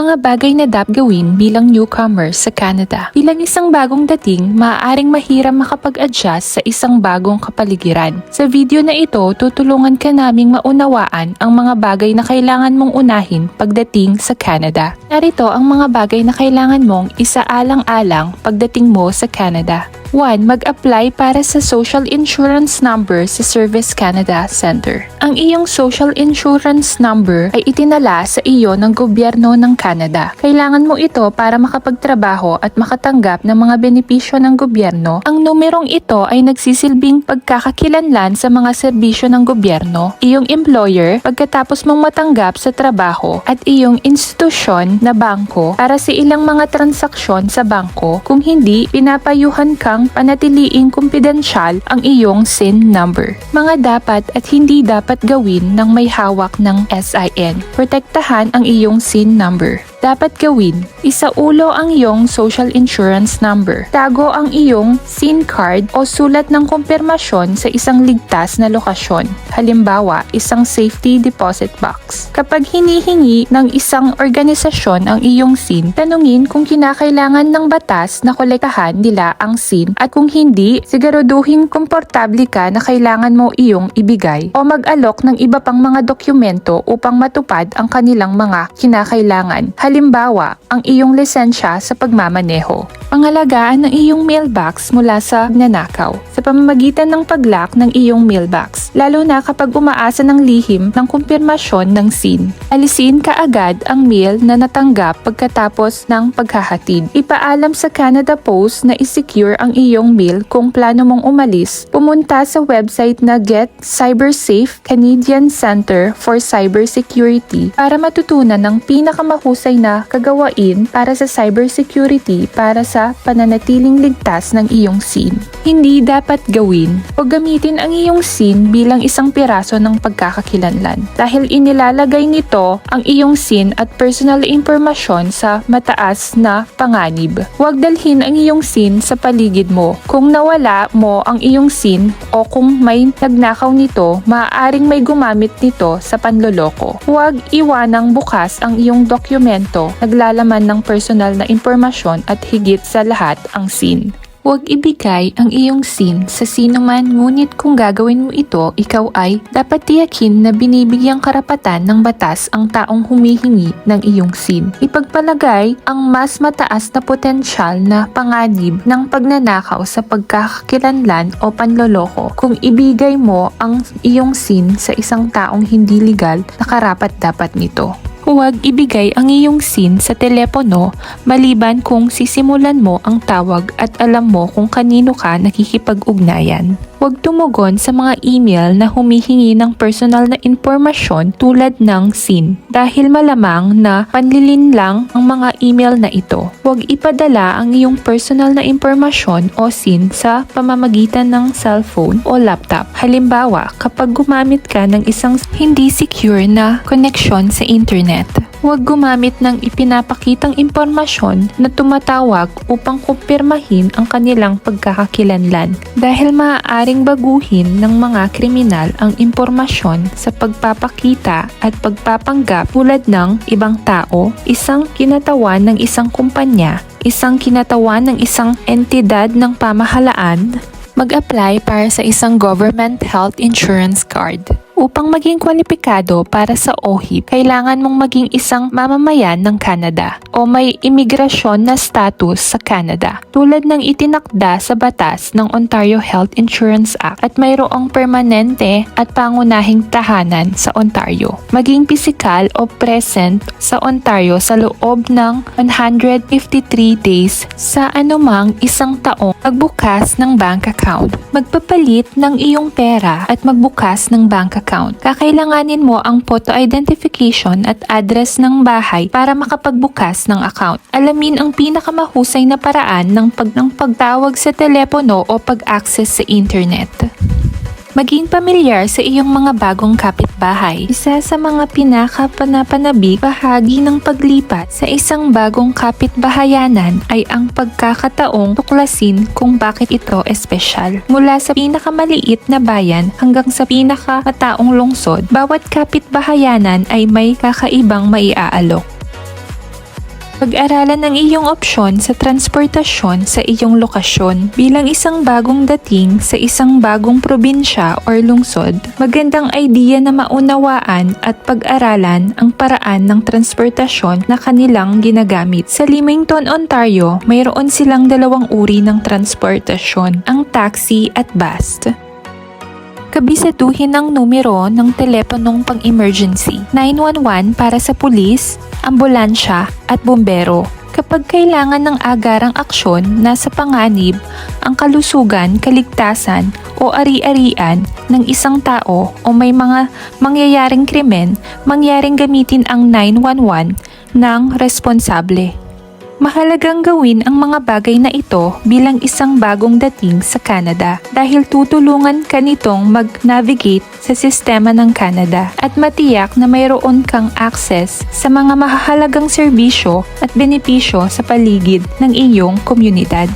Mga bagay na dapat gawin bilang newcomer sa Canada. Bilang isang bagong dating, maaaring mahirap makapag-adjust sa isang bagong kapaligiran. Sa video na ito, tutulungan ka naming maunawaan ang mga bagay na kailangan mong unahin pagdating sa Canada. Narito ang mga bagay na kailangan mong isaalang-alang pagdating mo sa Canada. 1. Mag-apply para sa Social Insurance Number sa Service Canada Center. Ang iyong Social Insurance Number ay itinala sa iyo ng gobyerno ng Canada. Kailangan mo ito para makapagtrabaho at makatanggap ng mga benepisyo ng gobyerno. Ang numerong ito ay nagsisilbing pagkakakilanlan sa mga serbisyo ng gobyerno, iyong employer pagkatapos mong matanggap sa trabaho at iyong institusyon na bangko para sa ilang mga transaksyon sa bangko. Kung hindi, pinapayuhan kang panatiliing kumpidensyal ang iyong SIN number. Mga dapat at hindi dapat gawin ng may hawak ng SIN. Protektahan ang iyong SIN number. Dapat gawin, isaulo ang iyong social insurance number. Tago ang iyong SIN card o sulat ng kumpirmasyon sa isang ligtas na lokasyon. Halimbawa, isang safety deposit box. Kapag hinihingi ng isang organisasyon ang iyong SIN, tanungin kung kinakailangan ng batas na kolektahan nila ang SIN at kung hindi, siguraduhin komportable ka na kailangan mo iyong ibigay o mag-alok ng iba pang mga dokumento upang matupad ang kanilang mga kinakailangan. Halimbawa, ang iyong lisensya sa pagmamaneho. Pangalagaan ng iyong mailbox mula sa nanakaw sa pamamagitan ng pag-lock ng iyong mailbox, lalo na kapag umaasa ng lihim ng kumpirmasyon ng SIN. Alisin kaagad ang mail na natanggap pagkatapos ng paghahatid. Ipaalam sa Canada Post na isecure ang iyong mail kung plano mong umalis. Pumunta sa website na Get Cybersafe Canadian Center for Cybersecurity para matutunan ng pinakamahusay na kagawain para sa cybersecurity para sa pananatiling ligtas ng iyong SIN. Hindi dapat gawin o gamitin ang iyong SIN bilang isang piraso ng pagkakakilanlan dahil inilalagay nito ang iyong SIN at personal impormasyon sa mataas na panganib. Huwag dalhin ang iyong SIN sa paligid mo. Kung nawala mo ang iyong SIN o kung may nagnakaw nito, maaaring may gumamit nito sa panloloko. Huwag iwanang bukas ang iyong dokumento naglalaman ng personal na impormasyon at higit sa lahat ang SIN. Huwag ibigay ang iyong SIN sa sino man ngunit kung gagawin mo ito, ikaw ay dapat tiyakin na binibigyang karapatan ng batas ang taong humihingi ng iyong SIN. Ipagpalagay ang mas mataas na potensyal na panganib ng pagnanakaw sa pagkakakilanlan o panloloko kung ibigay mo ang iyong SIN sa isang taong hindi legal na karapat dapat nito. Huwag ibigay ang iyong SIN sa telepono maliban kung sisimulan mo ang tawag at alam mo kung kanino ka nakikipag-ugnayan. Huwag tumugon sa mga email na humihingi ng personal na impormasyon tulad ng SIN dahil malamang na panlilin lang ang mga email na ito. Huwag ipadala ang iyong personal na impormasyon o SIN sa pamamagitan ng cellphone o laptop. Halimbawa, kapag gumamit ka ng isang hindi secure na connection sa internet. Huwag gumamit ng ipinapakitang impormasyon na tumatawag upang kumpirmahin ang kanilang pagkakakilanlan dahil maaaring baguhin ng mga kriminal ang impormasyon sa pagpapakita at pagpapanggap tulad ng ibang tao, isang kinatawan ng isang kumpanya, isang kinatawan ng isang entidad ng pamahalaan, mag-apply para sa isang government health insurance card. Upang maging kwalipikado para sa OHIP, kailangan mong maging isang mamamayan ng Canada o may imigrasyon na status sa Canada tulad ng itinakda sa batas ng Ontario Health Insurance Act at mayroong permanente at pangunahing tahanan sa Ontario. Maging pisikal o present sa Ontario sa loob ng 153 days sa anumang isang taong magbukas ng bank account. Magpapalit ng iyong pera at magbukas ng bank account. Kakailanganin mo ang photo identification at address ng bahay para makapagbukas ng account. Alamin ang pinakamahusay na paraan ng, pag ng pagtawag sa telepono o pag-access sa internet. Maging pamilyar sa iyong mga bagong kapitbahay. Isa sa mga pinakapanapanabik bahagi ng paglipat sa isang bagong kapitbahayanan ay ang pagkakataong tuklasin kung bakit ito espesyal. Mula sa pinakamaliit na bayan hanggang sa pinakamataong lungsod, bawat kapitbahayanan ay may kakaibang maiaalok. Pag-aralan ang iyong opsyon sa transportasyon sa iyong lokasyon bilang isang bagong dating sa isang bagong probinsya or lungsod. Magandang idea na maunawaan at pag-aralan ang paraan ng transportasyon na kanilang ginagamit. Sa Leamington, Ontario, mayroon silang dalawang uri ng transportasyon, ang taxi at bus. Kabisatuhin ang numero ng teleponong pang-emergency. 911 para sa pulis, ambulansya at bombero. Kapag kailangan ng agarang aksyon, nasa panganib ang kalusugan, kaligtasan o ari-arian ng isang tao o may mga mangyayaring krimen, mangyaring gamitin ang 911 ng responsable. Mahalagang gawin ang mga bagay na ito bilang isang bagong dating sa Canada dahil tutulungan ka nitong mag-navigate sa sistema ng Canada at matiyak na mayroon kang access sa mga mahalagang serbisyo at benepisyo sa paligid ng iyong komunidad.